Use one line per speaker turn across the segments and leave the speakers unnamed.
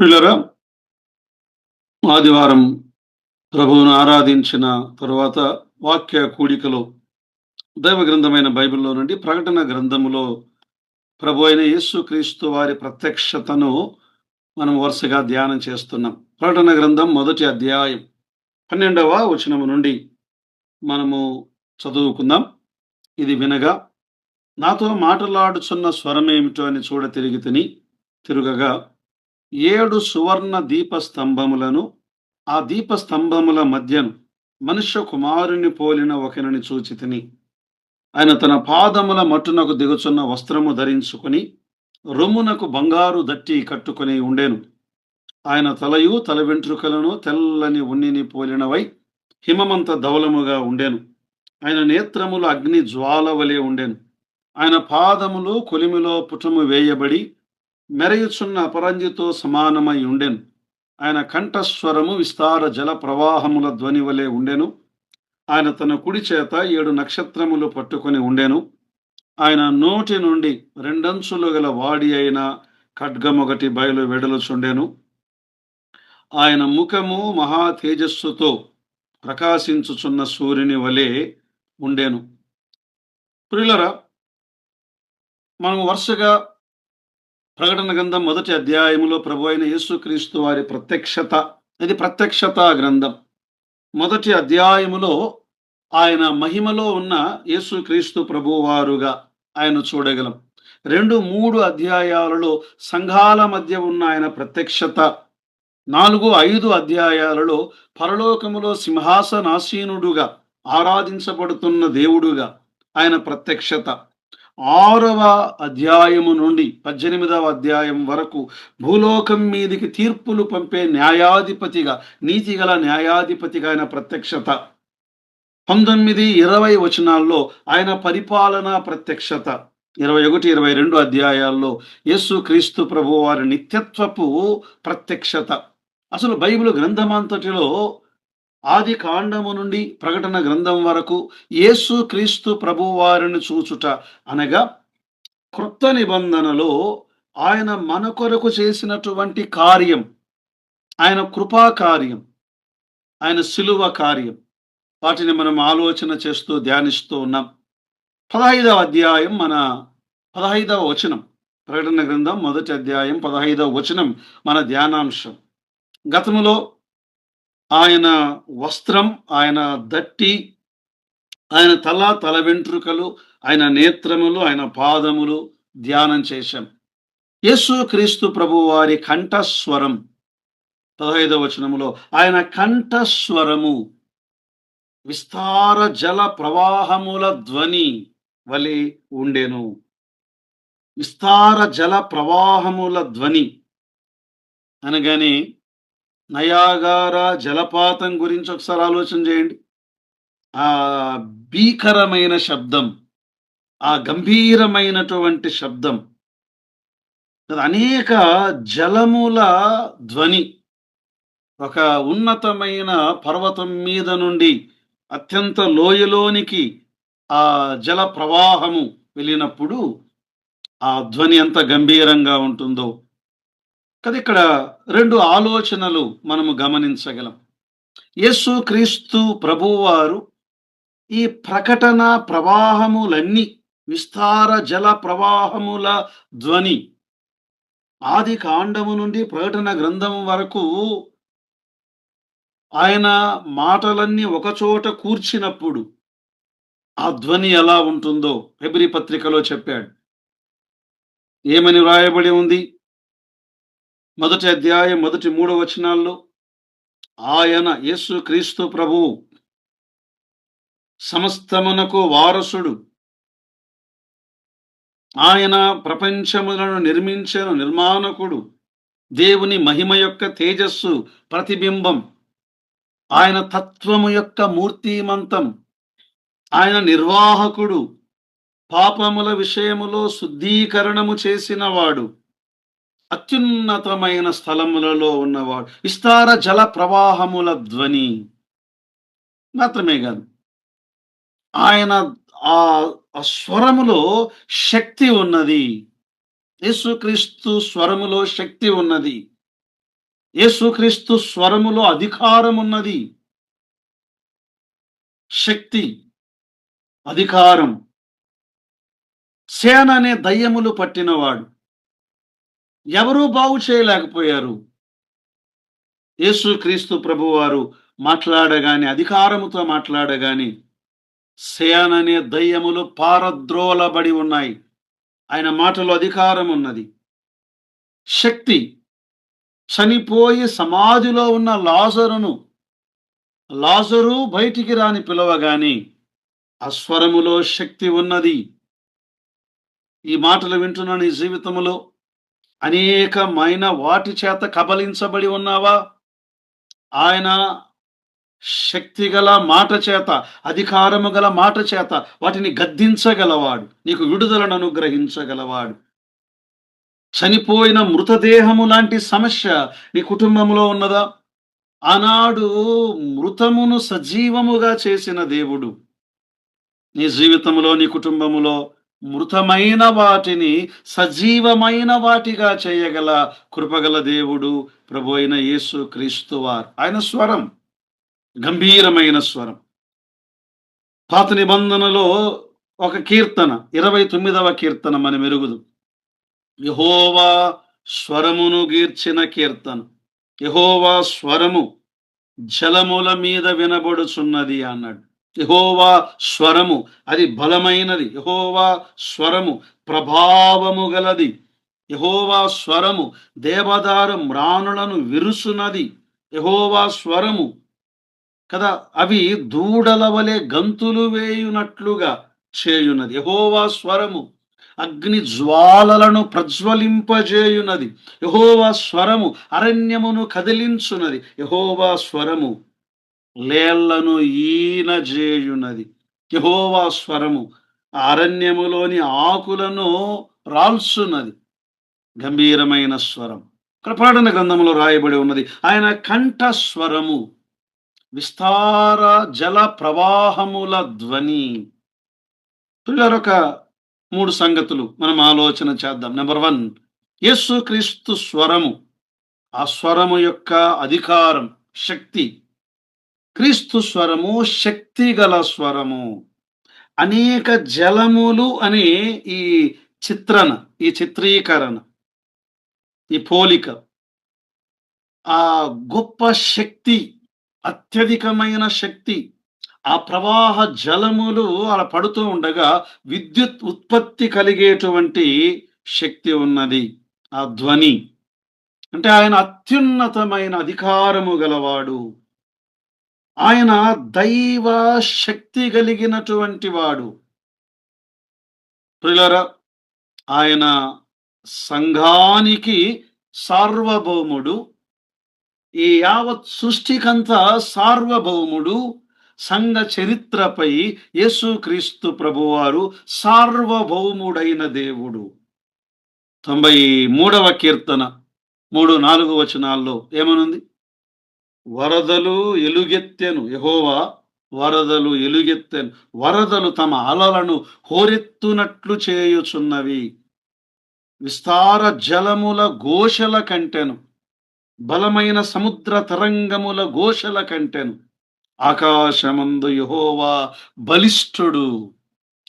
పిల్లరా ఆదివారం ప్రభువును ఆరాధించిన తరువాత వాక్య కూడికలో దైవ గ్రంథమైన బైబిల్లో నుండి ప్రకటన గ్రంథములో ప్రభు అయిన యేసుక్రీస్తు వారి ప్రత్యక్షతను మనం వరుసగా ధ్యానం చేస్తున్నాం. ప్రకటన గ్రంథం మొదటి అధ్యాయం పన్నెండవ వచనము నుండి మనము చదువుకుందాం. ఇది వినగా నాతో మాటలాడుచున్న స్వరమేమిటో అని చూడ తిరిగి తిని తిరుగగా ఏడు సువర్ణ దీప స్తంభములను ఆ దీప స్తంభముల మధ్యను మనుష్య కుమారుని పోలిన ఒకరిని చూచితిని ఆయన తన పాదముల మట్టునకు దిగుచున్న వస్త్రము ధరించుకొని రొమ్మునకు బంగారు దట్టి కట్టుకొని ఉండేను. ఆయన తలయు తల వెంట్రుకలను తెల్లని ఉన్నిని పోలినవై హిమమంత ధవలముగా ఉండెను. ఆయన నేత్రములు అగ్ని జ్వాల వలె ఉండెను. ఆయన పాదములు కొలిమిలో పుటము వేయబడి మెరయుచున్న అపరంజితో సమానమై ఉండెను. ఆయన కంఠస్వరము విస్తార జల ప్రవాహముల ధ్వని వలె ఉండెను. ఆయన తన కుడి చేత ఏడు నక్షత్రములు పట్టుకొని ఉండెను. ఆయన నోటి నుండి రెండంచులు గల వాడి అయిన ఖడ్గమొకటి బయలు వెడలుచుండెను. ఆయన ముఖము మహా తేజస్సుతో ప్రకాశించుచున్న సూర్యుని వలె ఉండెను. ప్రియులరా మనం వరుసగా ప్రకటన గ్రంథం మొదటి అధ్యాయములో ప్రభు అయిన యేసుక్రీస్తు వారి ప్రత్యక్షత. ఇది ప్రత్యక్షత గ్రంథం. మొదటి అధ్యాయములో ఆయన మహిమలో ఉన్న యేసుక్రీస్తు ప్రభువారుగా ఆయన చూడగలం. రెండు మూడు అధ్యాయాలలో సంఘాల మధ్య ఉన్న ఆయన ప్రత్యక్షత. నాలుగు ఐదు అధ్యాయాలలో పరలోకములో సింహాసనాసీనుడుగా ఆరాధించబడుతున్న దేవుడుగా ఆయన ప్రత్యక్షత. ఆరవ అధ్యాయము నుండి పద్దెనిమిదవ అధ్యాయం వరకు భూలోకం మీదికి తీర్పులు పంపే న్యాయాధిపతిగా నీతిగల న్యాయాధిపతిగా ఆయన ప్రత్యక్షత. పంతొమ్మిది ఇరవై వచనాల్లో ఆయన పరిపాలన ప్రత్యక్షత. ఇరవై ఒకటి ఇరవై రెండు అధ్యాయాల్లో యేసు క్రీస్తు ప్రభు వారి నిత్యత్వపు ప్రత్యక్షత. అసలు బైబిల్ గ్రంథమంతటిలో ఆది కాండము నుండి ప్రకటన గ్రంథం వరకు యేసు క్రీస్తు ప్రభువారిని చూచుట అనగా క్రొత్త నిబంధనలో ఆయన మన కొరకు చేసినటువంటి కార్యం ఆయన కృపా కార్యం ఆయన సిలువ కార్యం. వాటిని మనం ఆలోచన చేస్తూ ధ్యానిస్తూ ఉన్నాం. పదహైదవ అధ్యాయం మన పదహైదవ వచనం. ప్రకటన గ్రంథం మొదటి అధ్యాయం పదహైదవ వచనం మన ధ్యానాంశం. గతంలో ఆయన వస్త్రం ఆయన దట్టి ఆయన తల తల వెంట్రుకలు ఆయన నేత్రములు ఆయన పాదములు ధ్యానం చేశాం. యేసు క్రీస్తు ప్రభు వారి కంఠస్వరం. పదహైదవ వచనములో ఆయన కంఠస్వరము విస్తార జల ప్రవాహముల ధ్వని వలె ఉండెను. విస్తార జల ప్రవాహముల ధ్వని అనగానే నయాగార జలపాతం గురించి ఒకసారి ఆలోచన చేయండి. ఆ భీకరమైన శబ్దం ఆ గంభీరమైనటువంటి శబ్దం అనేక జలముల ధ్వని ఒక ఉన్నతమైన పర్వతం మీద నుండి అత్యంత లోయలోనికి ఆ జల ప్రవాహము వెళ్ళినప్పుడు ఆ ధ్వని ఎంత గంభీరంగా ఉంటుందో కదా ఇక్కడ రెండు ఆలోచనలు మనము గమనించగలం. యేసు క్రీస్తు ప్రభువారు ఈ ప్రకటన ప్రవాహములన్నీ విస్తార జల ప్రవాహముల ధ్వని ఆది కాండము నుండి ప్రకటన గ్రంథం వరకు ఆయన మాటలన్నీ ఒకచోట కూర్చినప్పుడు ఆ ధ్వని ఎలా ఉంటుందో ఫిబ్రి పత్రికలో చెప్పాడు. ఏమని వ్రాయబడి ఉంది? మొదటి అధ్యాయం మొదటి మూడు వచనాల్లో ఆయన యేసు క్రీస్తు ప్రభు సమస్తమునకు వారసుడు. ఆయన ప్రపంచములను నిర్మించిన నిర్మాణకుడు. దేవుని మహిమ యొక్క తేజస్సు ప్రతిబింబం. ఆయన తత్వము యొక్క మూర్తిమంతం. ఆయన నిర్వాహకుడు. పాపముల విషయములో శుద్ధీకరణము చేసినవాడు. అత్యున్నతమైన స్థలములలో ఉన్నవాడు. విస్తార జల ప్రవాహముల ధ్వని మాత్రమే కాదు. ఆయన ఆ స్వరములో శక్తి ఉన్నది. యేసుక్రీస్తు స్వరములో శక్తి ఉన్నది. యేసుక్రీస్తు స్వరములో అధికారం ఉన్నది శక్తి అధికారం. సేన అనే దయ్యములు పట్టినవాడు. ఎవరూ బాగు చేయలేకపోయారు. యేసు క్రీస్తు ప్రభువారు మాట్లాడగాని అధికారముతో మాట్లాడగాని సేన అనే దయ్యములు పారద్రోలబడి ఉన్నాయి. ఆయన మాటలో అధికారం ఉన్నది. శక్తి చనిపోయి సమాధిలో ఉన్న లాజరును లాజరు బయటికి రాని పిలవగాని ఆ స్వరములో శక్తి ఉన్నది. ఈ మాటలు వింటున్న నీ జీవితములో అనేకమైన వాటి చేత కబలించబడి ఉన్నావా? ఆయన శక్తి గల మాట చేత అధికారము గల మాట చేత వాటిని గద్దించగలవాడు. నీకు విడుదలను అనుగ్రహించగలవాడు. చనిపోయిన మృతదేహము లాంటి సమస్య నీ కుటుంబంలో ఉన్నదా? ఆనాడు మృతమును సజీవముగా చేసిన దేవుడు. నీ జీవితంలో నీ కుటుంబములో మృతమైన వాటిని సజీవమైన వాటిగా చేయగల కృపగల దేవుడు ప్రభు అయిన యేసు క్రీస్తువార్ ఆయన స్వరం గంభీరమైన స్వరం. పాత నిబంధనలో ఒక కీర్తన ఇరవై తొమ్మిదవ కీర్తన మన మెరుగుదు. యహోవా స్వరమును గీర్చిన కీర్తన. యహోవా స్వరము జలముల మీద వినబడుచున్నది అన్నాడు. యహోవా స్వరము. అది బలమైనది. యహోవా స్వరము ప్రభావము గలది. యహోవా స్వరము దేవదారు మ్రాణులను విరుసునది. యహోవా స్వరము కదా అవి దూడల వలె గంతులు వేయునట్లుగా చేయున్నది యహోవా స్వరము అగ్ని జ్వాలలను ప్రజ్వలింపజేయున్నది యహోవా స్వరము అరణ్యమును కదిలించున్నది యహోవా స్వరము లేళ్ళను ఈనజేయున్నది యహోవా స్వరము అరణ్యములోని ఆకులను రాల్చున్నది గంభీరమైన స్వరం. ఇక్కడ పాడన గ్రంథంలో రాయబడి ఉన్నది. ఆయన కంఠ స్వరము విస్తార జల ప్రవాహముల ధ్వని. పిల్లరొక మూడు సంగతులు మనం ఆలోచన చేద్దాం. నెంబర్ వన్ యేసు క్రీస్తు స్వరము. ఆ స్వరము యొక్క అధికారం శక్తి. క్రీస్తు స్వరము శక్తి గల స్వరము. అనేక జలములు అనే ఈ చిత్రణ ఈ చిత్రీకరణ ఈ పోలిక. ఆ గొప్ప శక్తి అత్యధికమైన శక్తి ఆ ప్రవాహ జలములు అలా పడుతూ ఉండగా విద్యుత్ ఉత్పత్తి కలిగేటువంటి శక్తి ఉన్నది. ఆ ధ్వని. అంటే ఆయన అత్యున్నతమైన అధికారము గలవాడు. ఆయన దైవ శక్తి కలిగినటువంటి వాడు. ప్రియులారా ఆయన సంఘానికి సార్వభౌముడు ఈ యావత్ సృష్టికంతా సార్వభౌముడు సంఘ చరిత్రపై యేసుక్రీస్తు ప్రభువారు సార్వభౌముడైన దేవుడు. తొంభై మూడవ కీర్తన మూడు నాలుగు వచనాల్లో ఏమనుంది? వరదలు ఎలుగెత్తెను. యహోవా వరదలు ఎలుగెత్తెను. వరదలు తమ అలలను హోరెత్తునట్లు చేయుచున్నవి. విస్తార జలముల ఘోషల కంటెను. బలమైన సముద్ర తరంగముల ఘోషల కంటెను. ఆకాశమందు యహోవా బలిష్ఠుడు.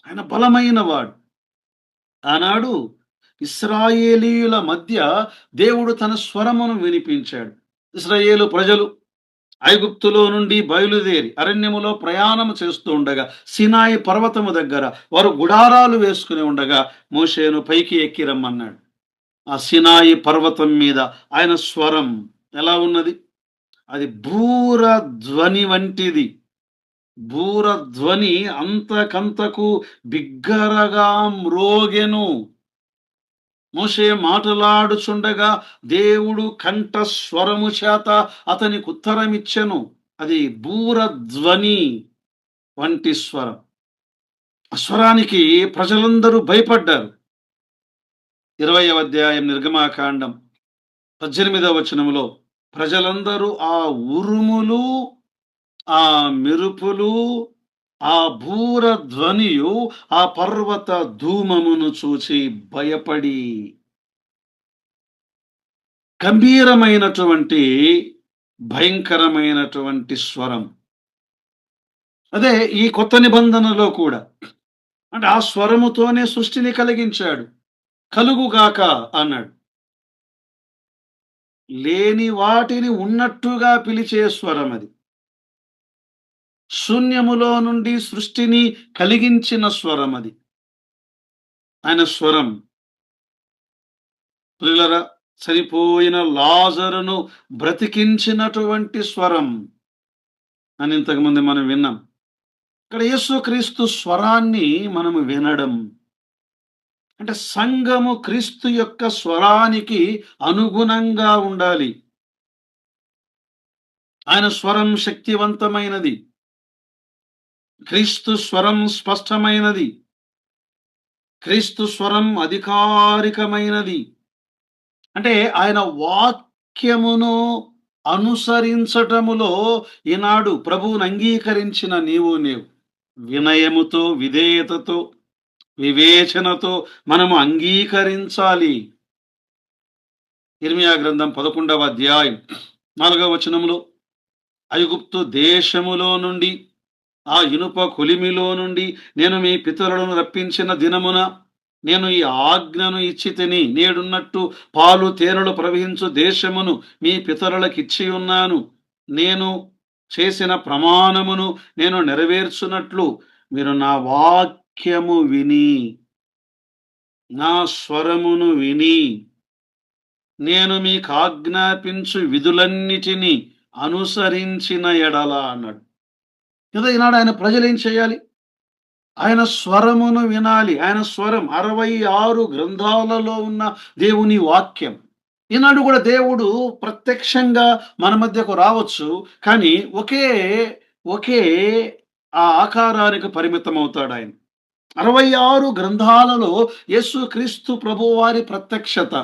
ఆయన బలమైన వాడు. ఆనాడు ఇస్రాయేలీయుల మధ్య దేవుడు తన స్వరమును వినిపించాడు. ఇస్రాయేలు ప్రజలు ఐగుప్తులో నుండి బయలుదేరి అరణ్యములో ప్రయాణం చేస్తూ ఉండగా సినాయి పర్వతము దగ్గర వారు గుడారాలు వేసుకుని ఉండగా మోషేను పైకి ఎక్కి రమ్మన్నాడు. ఆ సినాయి పర్వతం మీద ఆయన స్వరం ఎలా ఉన్నది? అది బూర ధ్వని వంటిది. బూర ధ్వని అంతకంతకు బిగ్గరగా మ్రోగెను. మోషే మాటలాడుచుండగా దేవుడు కంఠస్వరము చేత అతనికి ఉత్తరమిచ్చెను. అది బూరధ్వని వంటి స్వరం. ఆ స్వరానికి ప్రజలందరూ భయపడ్డారు. ఇరవై అధ్యాయం నిర్గమాకాండం పద్దెనిమిదవ వచనములో ప్రజలందరూ ఆ ఉరుములు ఆ మెరుపులు ఆ భూర ధ్వనియు ఆ పర్వత ధూమమును చూచి భయపడి గంభీరమైనటువంటి భయంకరమైనటువంటి స్వరం. అదే ఈ కొత్త నిబంధనలో కూడా. అంటే ఆ స్వరముతోనే సృష్టిని కలిగించాడు. కలుగుగాక అన్నాడు. లేని వాటిని ఉన్నట్టుగా పిలిచే స్వరం అది శూన్యములో నుండి సృష్టిని కలిగించిన స్వరం అది. ఆయన స్వరం. ప్రియులరా చనిపోయిన లాజరును బ్రతికించినటువంటి స్వరం. అని ఇంతకుముందు మనం విన్నాం. ఇక్కడ యేసుక్రీస్తు స్వరాన్ని మనము వినడం. అంటే సంఘము క్రీస్తు యొక్క స్వరానికి అనుగుణంగా ఉండాలి. ఆయన స్వరం శక్తివంతమైనది. క్రీస్తు స్వరం స్పష్టమైనది. క్రీస్తు స్వరం అధికారికమైనది. అంటే ఆయన వాక్యమును అనుసరించటములో ఈనాడు ప్రభువును అంగీకరించిన నీవు నీవు. వినయముతో విధేయతతో వివేచనతో మనము అంగీకరించాలి. ఇర్మియా గ్రంథం పదకొండవ అధ్యాయం నాలుగవ వచనములో ఐగుప్తు దేశములో నుండి ఆ ఇనుప కొలిమిలో నుండి నేను మీ పితరులను రప్పించిన దినమున నేను ఈ ఆజ్ఞను ఇచ్చి తిని నేడున్నట్టు పాలు తేనెలు ప్రవహించు దేశమును మీ పితరులకిచ్చి ఉన్నాను. నేను చేసిన ప్రమాణమును నేను నెరవేర్చున్నట్లు మీరు నా వాక్యము విని నా స్వరమును విని నేను మీకు ఆజ్ఞాపించు విధులన్నిటినీ అనుసరించిన ఎడల అన్నట్టు. కదా ఈనాడు ఆయన ప్రజలు ఏం చేయాలి? ఆయన స్వరమును వినాలి. ఆయన స్వరం అరవై ఆరు గ్రంథాలలో ఉన్న దేవుని వాక్యం. ఈనాడు కూడా దేవుడు ప్రత్యక్షంగా మన మధ్యకు రావచ్చు కానీ ఒకే ఒకే ఆ ఆకారానికి పరిమితం అవుతాడు ఆయన. అరవై ఆరు గ్రంథాలలో యేసు క్రీస్తు ప్రభువారి ప్రత్యక్షత.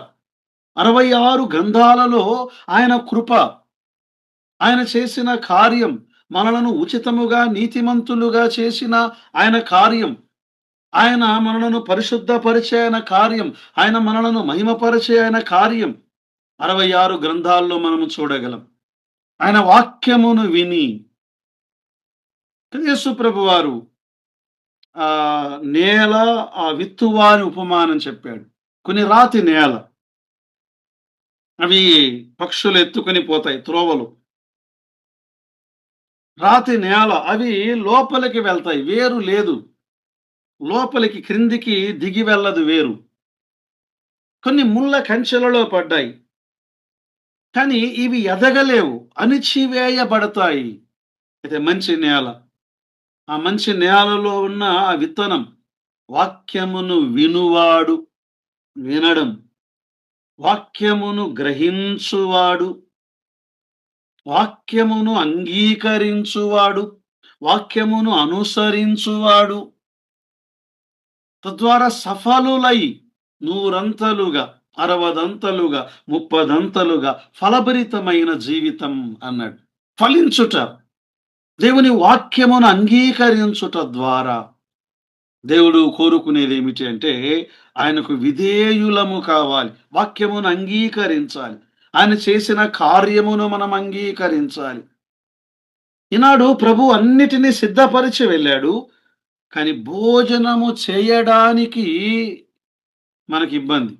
అరవై ఆరు గ్రంథాలలో ఆయన కృప. ఆయన చేసిన కార్యం. మనలను ఉచితముగా నీతిమంతులుగా చేసిన ఆయన కార్యం. ఆయన మనలను పరిశుద్ధపరిచే ఆయన కార్యం. ఆయన మనలను మహిమపరిచే ఆయన కార్యం. అరవై ఆరు గ్రంథాల్లో మనము చూడగలం. ఆయన వాక్యమును విని యేసు ప్రభు వారు ఆ నేల ఆ విత్తువాని ఉపమానం చెప్పాడు. కొన్ని రాతి నేల. అవి పక్షులు ఎత్తుకొని పోతాయి త్రోవలు. రాతి నేల అవి లోపలికి వెళ్తాయి వేరు లేదు. లోపలికి క్రిందికి దిగి వెళ్ళదు వేరు. కొన్ని ముళ్ళ కంచెలలో పడ్డాయి. కానీ ఇవి ఎదగలేవు అణిచివేయబడతాయి. అయితే మంచి నేల. ఆ మంచి నేలలో ఉన్న ఆ విత్తనం వాక్యమును వినువాడు వినడం. వాక్యమును గ్రహించువాడు. వాక్యమును అంగీకరించువాడు వాక్యమును అనుసరించువాడు. తద్వారా సఫలులై నూరంతలుగా అరవదంతలుగా ముప్పదంతలుగా ఫలభరితమైన జీవితం అన్నాడు. ఫలించుట దేవుని వాక్యమును అంగీకరించుట ద్వారా దేవుడు కోరుకునేది ఏమిటి అంటే ఆయనకు విధేయులము కావాలి వాక్యమును అంగీకరించాలి. ఆయన చేసిన కార్యమును మనం అంగీకరించాలి. ఈనాడు ప్రభు అన్నిటినీ సిద్ధపరిచి వెళ్ళాడు. కానీ భోజనము చేయడానికి మనకి ఇబ్బంది.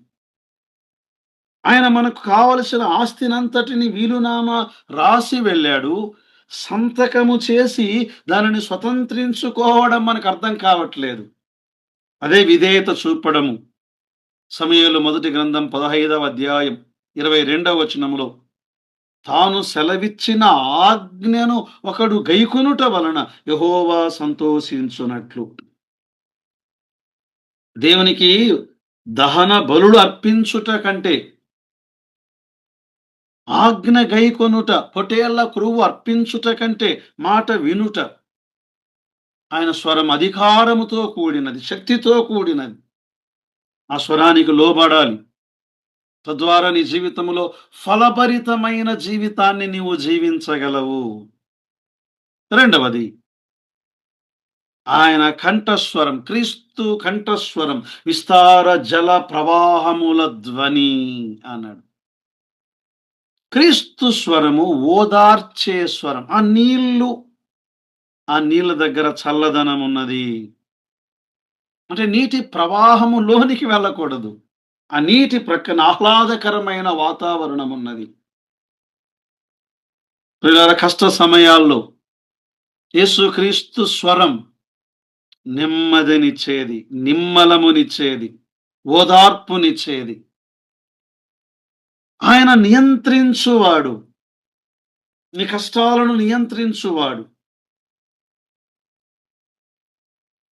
ఆయన మనకు కావలసిన ఆస్తినంతటిని వీలునామా రాసి వెళ్ళాడు. సంతకము చేసి దానిని స్వతంత్రించుకోవడం మనకు అర్థం కావట్లేదు. అదే విధేయత చూపడము. సమయంలో మొదటి గ్రంథం పదహైదవ అధ్యాయం. ఇరవై రెండవ వచనములో తాను సెలవిచ్చిన ఆజ్ఞను ఒకడు గైకొనుట వలన యహోవా సంతోషించునట్లు. దేవునికి దహన బలుడు అర్పించుట కంటే ఆజ్ఞ గైకొనుట పొటేళ్ళ క్రువు అర్పించుట కంటే మాట వినుట ఆయన స్వరం అధికారముతో కూడినది శక్తితో కూడినది. ఆ స్వరానికి లోబడాలి. తద్వారా నీ జీవితంలో ఫలభరితమైన జీవితాన్ని నీవు జీవించగలవు. రెండవది ఆయన కంఠస్వరం క్రీస్తు కంఠస్వరం విస్తార జల ప్రవాహముల ధ్వని అన్నాడు. క్రీస్తు స్వరము ఓదార్చే స్వరం ఆ నీళ్ళు ఆ నీళ్ళ దగ్గర చల్లదనం ఉన్నది. అంటే నీటి ప్రవాహము లోనికి వెళ్ళకూడదు. ఆ నీటి ప్రక్కన ఆహ్లాదకరమైన వాతావరణం ఉన్నది. పిల్లల కష్ట సమయాల్లో యేసుక్రీస్తు స్వరం నెమ్మదినిచ్చేది నిమ్మలమునిచ్చేది ఓదార్పునిచ్చేది. ఆయన నియంత్రించువాడు. నీ కష్టాలను నియంత్రించువాడు.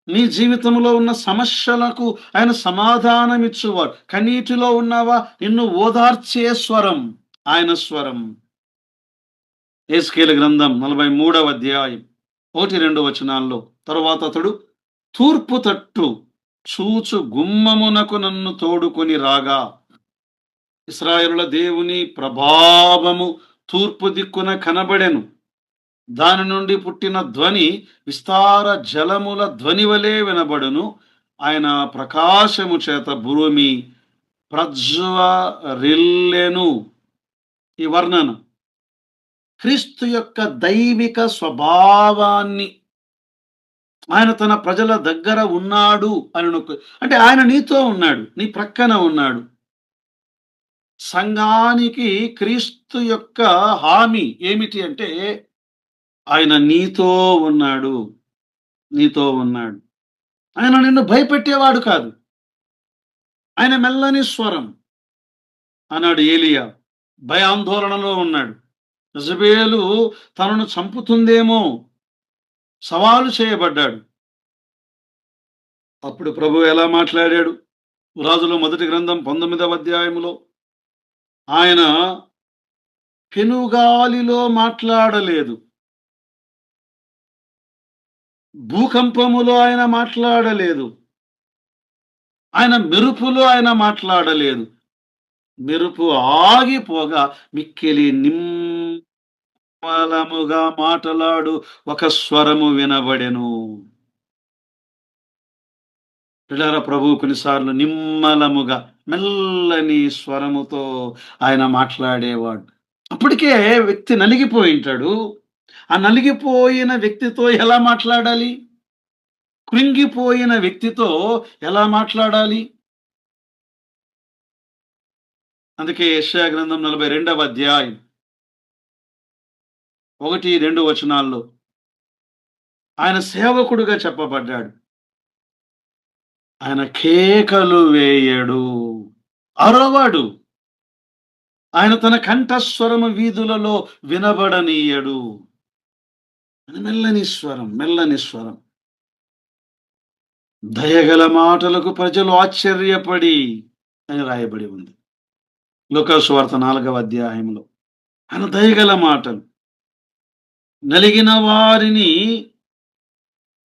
నీ జీవితంలో ఉన్న సమస్యలకు ఆయన సమాధానం ఇచ్చువాడు కన్నీటిలో ఉన్నావా? నిన్ను ఓదార్చే స్వరం ఆయన స్వరం. ఏస్కేల గ్రంథం నలభై మూడవ అధ్యాయం ఒకటి రెండు వచనాల్లో. తరువాత అతడు తూర్పు తట్టు చూచు గుమ్మమునకు నన్ను తోడుకొని రాగా. ఇస్రాయలుల దేవుని ప్రభావము తూర్పు దిక్కున కనబడెను. దాని నుండి పుట్టిన ధ్వని విస్తార జలముల ధ్వని వలె వినబడును. ఆయన ప్రకాశము చేత భూమి ప్రజ్వరిల్లెను. ఈ వర్ణన. క్రీస్తు యొక్క దైవిక స్వభావాన్ని ఆయన తన ప్రజల దగ్గర ఉన్నాడు అని అంటే ఆయన నీతో ఉన్నాడు నీ ప్రక్కన ఉన్నాడు. సంఘానికి క్రీస్తు యొక్క హామీ ఏమిటి అంటే ఆయన నీతో ఉన్నాడు. నీతో ఉన్నాడు. ఆయన నిన్ను భయపెట్టేవాడు కాదు. ఆయన మెల్లని స్వరం అన్నాడు ఏలియా. భయాందోళనలో ఉన్నాడు. యజబేలు తనను చంపుతుందేమో సవాలు చేయబడ్డాడు. అప్పుడు ప్రభు ఎలా మాట్లాడాడు? రాజులో మొదటి గ్రంథం పంతొమ్మిదవ అధ్యాయములో ఆయన పెనుగాలిలో మాట్లాడలేదు. భూకంపములో ఆయన మాట్లాడలేదు. ఆయన మెరుపులో ఆయన మాట్లాడలేదు. మెరుపు ఆగిపోగా మిక్కిలి నిమ్మలముగా మాటలాడు ఒక స్వరము వినబడెను. పిల్లల ప్రభు కొన్నిసార్లు నిమ్మలముగా మెల్లని స్వరముతో ఆయన మాట్లాడేవాడు. అప్పటికే వ్యక్తి నలిగిపోయి ఉంటాడు. ఆ నలిగిపోయిన వ్యక్తితో ఎలా మాట్లాడాలి? కృంగిపోయిన వ్యక్తితో ఎలా మాట్లాడాలి? అందుకే యెషయా గ్రంథం నలభై రెండవ అధ్యాయం ఒకటి రెండు వచనాల్లో ఆయన సేవకుడుగా చెప్పబడ్డాడు. ఆయన కేకలు వేయడు అరవడు. ఆయన తన కంఠస్వరము వీధులలో వినబడనీయడు. మెల్లని స్వరం మెల్లని స్వరం. దయగల మాటలకు ప్రజలు ఆశ్చర్యపడి అని రాయబడి ఉంది. లుకస్వార్త నాలుగవ అధ్యాయంలో. ఆయన దయగల మాటలు. నలిగిన వారిని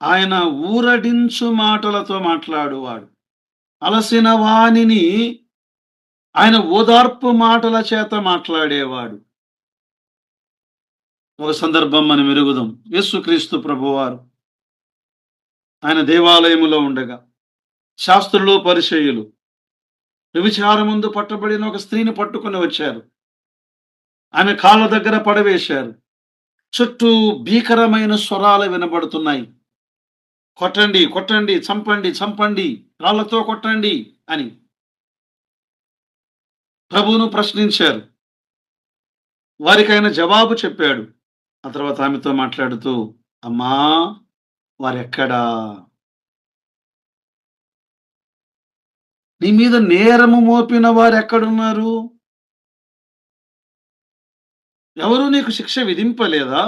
ఆయన ఊరడించు మాటలతో మాట్లాడువాడు. అలసిన వాణిని ఆయన ఓదార్పు మాటల చేత మాట్లాడేవాడు. ఒక సందర్భం మనం ఎరుగుదాం. యేసుక్రీస్తు ప్రభువారు ఆయన దేవాలయములో ఉండగా శాస్త్రులు పరిచయులు వ్యభిచారముందు పట్టబడిన ఒక స్త్రీని పట్టుకొని వచ్చారు. ఆమె కాళ్ళ దగ్గర పడవేశారు. చుట్టూ భీకరమైన స్వరాలు వినబడుతున్నాయి. కొట్టండి కొట్టండి చంపండి చంపండి రాళ్ళతో కొట్టండి అని ప్రభువును ప్రశ్నించారు. వారికి ఆయన జవాబు చెప్పాడు. ఆ తర్వాత ఆమెతో మాట్లాడుతూ అమ్మా వారెక్కడా? నీ మీద నేరము మోపిన వారు ఎక్కడున్నారు ఎవరు నీకు శిక్ష విధింపలేదా?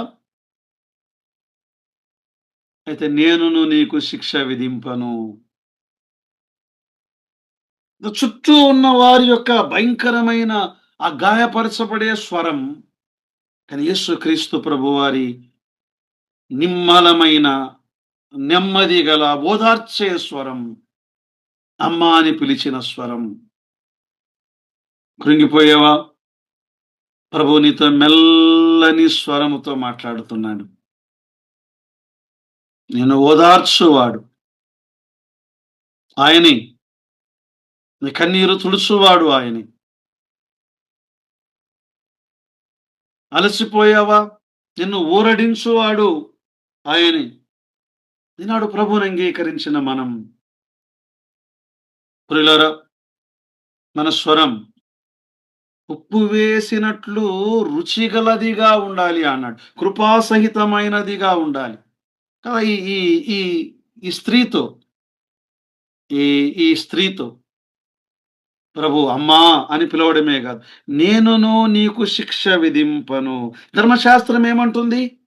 అయితే నేనును నీకు శిక్ష విధింపను. చుట్టూ ఉన్న వారి యొక్క భయంకరమైన ఆ గాయపరచబడే స్వరం కానీ యేసుక్రీస్తు ప్రభువారి నిమ్మలమైన నెమ్మది గల ఓదార్చే స్వరం అమ్మ అని పిలిచిన స్వరం. కృంగిపోయేవా? ప్రభు నీతో మెల్లని స్వరముతో మాట్లాడుతున్నాడు. నేను ఓదార్చువాడు. ఆయనే. నీ కన్నీరు తుడుచువాడు ఆయనే. అలసిపోయావా? నిన్ను ఊరడించువాడు ఆయనే. ఈనాడు ప్రభుని అంగీకరించిన మనం. ప్రియులారా మన స్వరం ఉప్పు వేసినట్లు రుచిగలదిగా ఉండాలి అన్నాడు. కృపాసహితమైనదిగా ఉండాలి. కదా ఈ ఈ ఈ స్త్రీతో ఈ ఈ స్త్రీతో ప్రభు అమ్మా అని పిలవడమే కాదు. నేనును నీకు శిక్ష విధింపను. ధర్మశాస్త్రం ఏమంటుంది?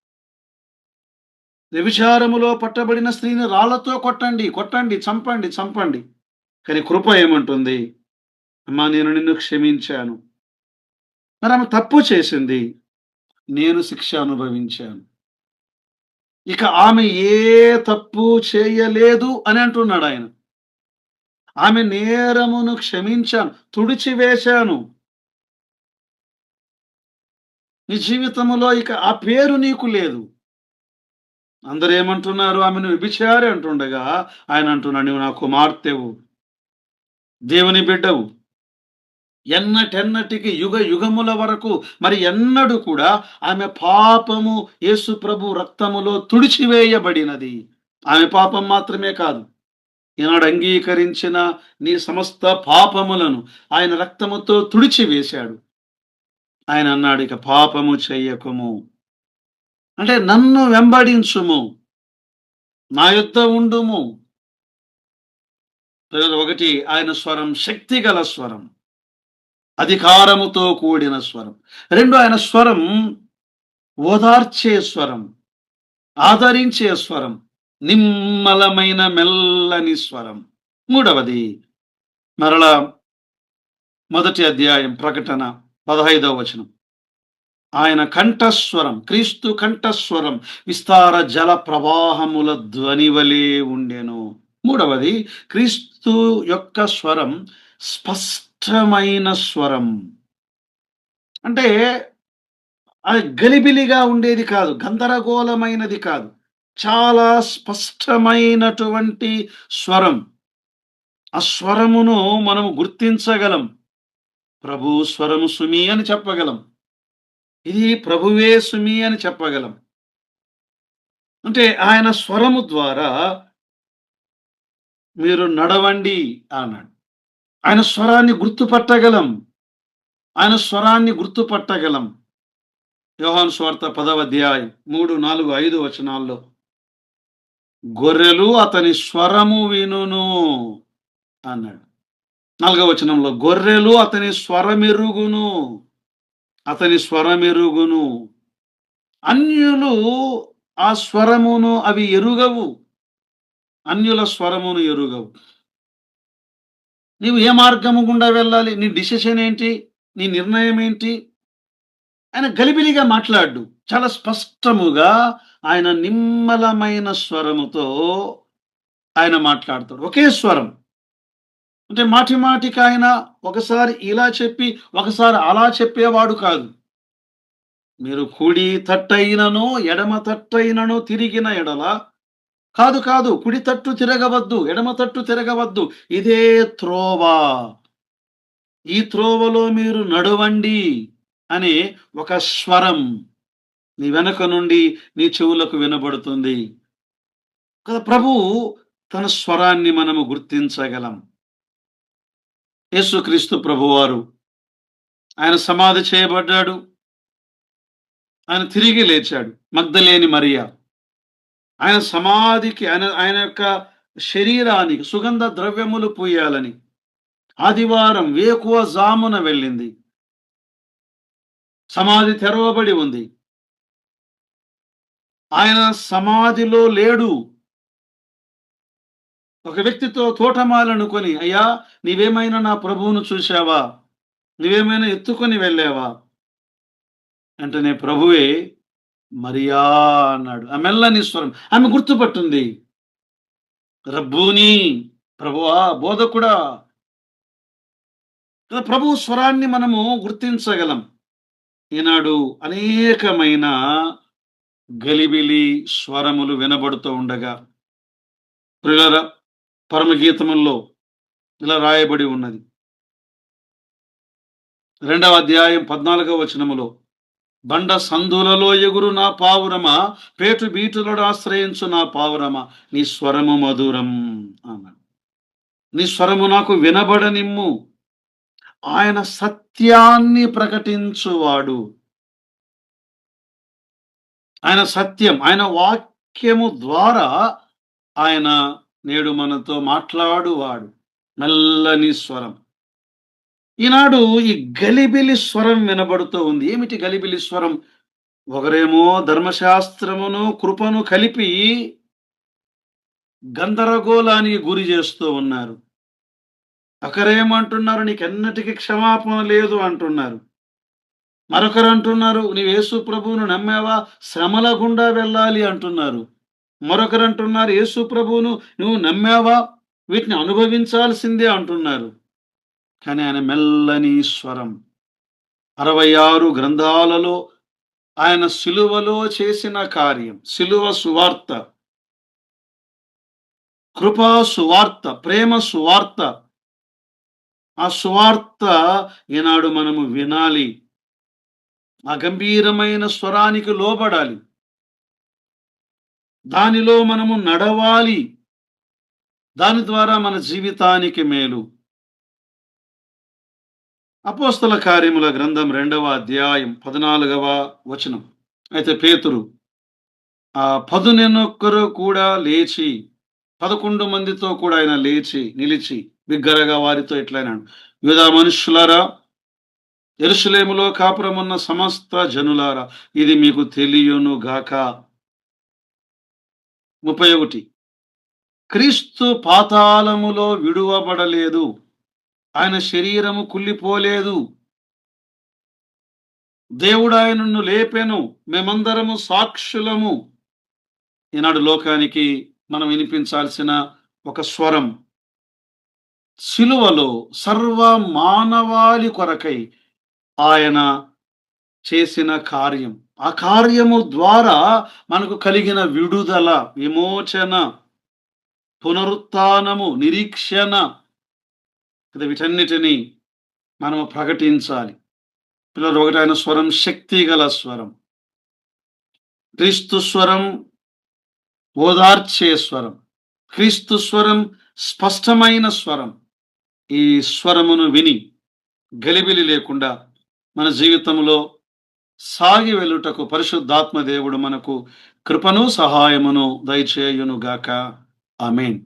వ్యభిచారములో పట్టబడిన స్త్రీని రాళ్ళతో కొట్టండి కొట్టండి చంపండి చంపండి. కానీ కృప ఏమంటుంది? అమ్మా నేను నిన్ను క్షమించాను. మరి ఆమె తప్పు చేసింది. నేను శిక్ష అనుభవించాను. ఇక ఆమె ఏ తప్పు చేయలేదు అని అంటున్నాడు ఆయన. ఆమె నేరమును క్షమించాను తుడిచివేశాను. నీ జీవితంలో ఇక ఆ పేరు నీకు లేదు. అందరు ఏమంటున్నారు? ఆమెను విభిచారి అంటుండగా ఆయన అంటున్నాడు నువ్వు నా కుమార్తెవు దేవుని బిడ్డవు. ఎన్నటెన్నటికి యుగ యుగముల వరకు మరి ఎన్నడూ కూడా ఆమె పాపము యేసు ప్రభు రక్తములో తుడిచివేయబడినది. ఆమె పాపం మాత్రమే కాదు ఈనాడు అంగీకరించిన నీ సమస్త పాపములను ఆయన రక్తముతో తుడిచివేశాడు. ఆయన అన్నాడు ఇక పాపము చెయ్యకము అంటే నన్ను వెంబడించుము. నా యుద్ధ ఉండుము. ఒకటి ఆయన స్వరం శక్తిగల స్వరం. అధికారముతో కూడిన స్వరం. రెండు ఆయన స్వరం ఓదార్చే స్వరం. ఆదరించే స్వరం. నిమ్మలమైన మెల్లని స్వరం. మూడవది మరలా మొదటి అధ్యాయం ప్రకటన పదహైదవ వచనం. ఆయన కంఠస్వరం క్రీస్తు కంఠస్వరం విస్తార జల ప్రవాహముల ధ్వనివలే ఉండెను. మూడవది క్రీస్తు యొక్క స్వరం స్పష్టమైన స్వరం. అంటే అది గలిబిలిగా ఉండేది కాదు గందరగోళమైనది కాదు. చాలా స్పష్టమైనటువంటి స్వరం. ఆ స్వరమును మనం గుర్తించగలం. ప్రభు స్వరము సుమి అని చెప్పగలం. ఇది ప్రభువే సుమి అని చెప్పగలం. అంటే ఆయన స్వరము ద్వారా మీరు నడవండి అన్నాడు. ఆయన స్వరాన్ని గుర్తుపట్టగలం. ఆయన స్వరాన్ని గుర్తుపట్టగలం. యోహాను స్వార్థ పదవ అధ్యాయం మూడు నాలుగు ఐదు వచనాల్లో గొర్రెలు అతని స్వరము వినును అన్నాడు. నాలుగవ వచనంలో గొర్రెలు అతని స్వరమెరుగును అతని స్వరమెరుగును. అన్యులు ఆ స్వరమును అవి ఎరుగవు. అన్యుల స్వరమును ఎరుగవు. నీవు ఏ మార్గము గుండా వెళ్ళాలి? నీ డిసిషన్ ఏంటి? నీ నిర్ణయం ఏంటి? ఆయన గలిబిలిగా మాట్లాడు. చాలా స్పష్టముగా ఆయన నిమ్మలమైన స్వరముతో ఆయన మాట్లాడతాడు. ఒకే స్వరం. అంటే మాటి మాటికి ఆయన ఒకసారి ఇలా చెప్పి ఒకసారి అలా చెప్పేవాడు కాదు. మీరు కుడి తట్టయినను ఎడమ తట్టయినను తిరిగిన ఎడల కాదు కాదు కుడి తట్టు తిరగవద్దు ఎడమ తట్టు తిరగవద్దు ఇదే త్రోవ. ఈ త్రోవలో మీరు నడవండి అనే ఒక స్వరం. నీ వెనక నుండి నీ చెవులకు వినబడుతుంది. కదా ప్రభు తన స్వరాన్ని మనము గుర్తించగలం. యేసుక్రీస్తు ప్రభువారు ఆయన సమాధి చేయబడ్డాడు. ఆయన తిరిగి లేచాడు. మగ్ధలేని మరియా. ఆయన సమాధికి ఆయన ఆయన యొక్క శరీరానికి సుగంధ ద్రవ్యములు పూయాలని ఆదివారం వేకువ జామున వెళ్ళింది. సమాధి తెరవబడి ఉంది. ఆయన సమాధిలో లేడు. ఒక వ్యక్తితో తోటమాలనుకొని అయ్యా నీవేమైనా నా ప్రభువును చూశావా? నీవేమైనా ఎత్తుకొని వెళ్ళావా? వెంటనే ప్రభువే మరియా అన్నాడు. ఆ మెల్లని స్వరం ఆమె గుర్తుపట్టుంది. రబ్బూని ప్రభువా బోధకుడా. ప్రభు స్వరాన్ని మనము గుర్తించగలం. ఈనాడు అనేకమైన గలిబిలి స్వరములు వినబడుతూ ఉండగా ప్రిలర పరమగీతముల్లో ఇలా రాయబడి ఉన్నది. రెండవ అధ్యాయం పద్నాలుగవ వచనములో బండ సందులలో ఎగురు నా పావురమా పేటు బీటులను ఆశ్రయించు నా పావురమా నీ స్వరము మధురం అన్నాడు. నీ స్వరము నాకు వినబడనిమ్ము. ఆయన సత్యాన్ని ప్రకటించువాడు. ఆయన సత్యం ఆయన వాక్యము ద్వారా ఆయన నేడు మనతో మాట్లాడువాడు. మెల్లని స్వరం. ఈనాడు ఈ గలిబిలి స్వరం వినబడుతూ ఉంది. ఏమిటి గలిబిలి స్వరం? ఒకరేమో ధర్మశాస్త్రమును కృపను కలిపి గందరగోళానికి గురి చేస్తూ ఉన్నారు. ఒకరేమంటున్నారు నీకెన్నటికి క్షమాపణ లేదు అంటున్నారు. మరొకరు అంటున్నారు నీవు యేసు ప్రభువును నమ్మావా? శ్రమల గుండా వెళ్ళాలి అంటున్నారు. మరొకరు అంటున్నారు యేసు ప్రభువును నువ్వు నమ్మావా? వీటిని అనుభవించాల్సిందే అంటున్నారు. కానీ ఆయన మెల్లని స్వరం. అరవై ఆరు గ్రంథాలలో ఆయన సిలువలో చేసిన కార్యం సిలువ సువార్త. కృపా సువార్త ప్రేమ సువార్త. ఆ సువార్త ఈనాడు మనము వినాలి. ఆ గంభీరమైన స్వరానికి లోబడాలి. దానిలో మనము నడవాలి. దాని ద్వారా మన జీవితానికి మేలు. అపోస్తల కార్యముల గ్రంథం రెండవ అధ్యాయం పద్నాలుగవ వచనం. అయితే పేతురు ఆ పదునెనొక్కరు కూడా లేచి పదకొండు మందితో కూడా ఆయన లేచి నిలిచి బిగ్గరగా వారితో ఎట్లయినాడు? యూదా మనుషులరా ఎరుసలేములో కాపురమున్న సమస్త జనులారా ఇది మీకు తెలియను గాక ముప్పై ఒకటి. క్రీస్తు పాతాళములో విడువబడలేదు. ఆయన శరీరము కుళ్ళిపోలేదు. దేవుడు ఆయనను లేపెను. మేమందరము సాక్షులము. ఈనాడు లోకానికి మనం వినిపించాల్సిన ఒక స్వరం. సిలువలో సర్వ మానవాళి కొరకై ఆయన చేసిన కార్యం. ఆ కార్యము ద్వారా మనకు కలిగిన విడుదల విమోచన పునరుత్నము నిరీక్షణ కదా వీటన్నిటినీ మనము ప్రకటించాలి. పిల్లలు ఒకటైన స్వరం శక్తి గల స్వరం. క్రీస్తు స్వరం ఓదార్చే స్వరం. క్రీస్తు స్వరం స్పష్టమైన స్వరం. ఈ స్వరమును విని గలిబిలి లేకుండా మన జీవితంలో సాగి వెళ్ళుటకు పరిశుద్ధాత్మ దేవుడు మనకు కృపను సహాయమును దయచేయునుగాక. ఆమెన్.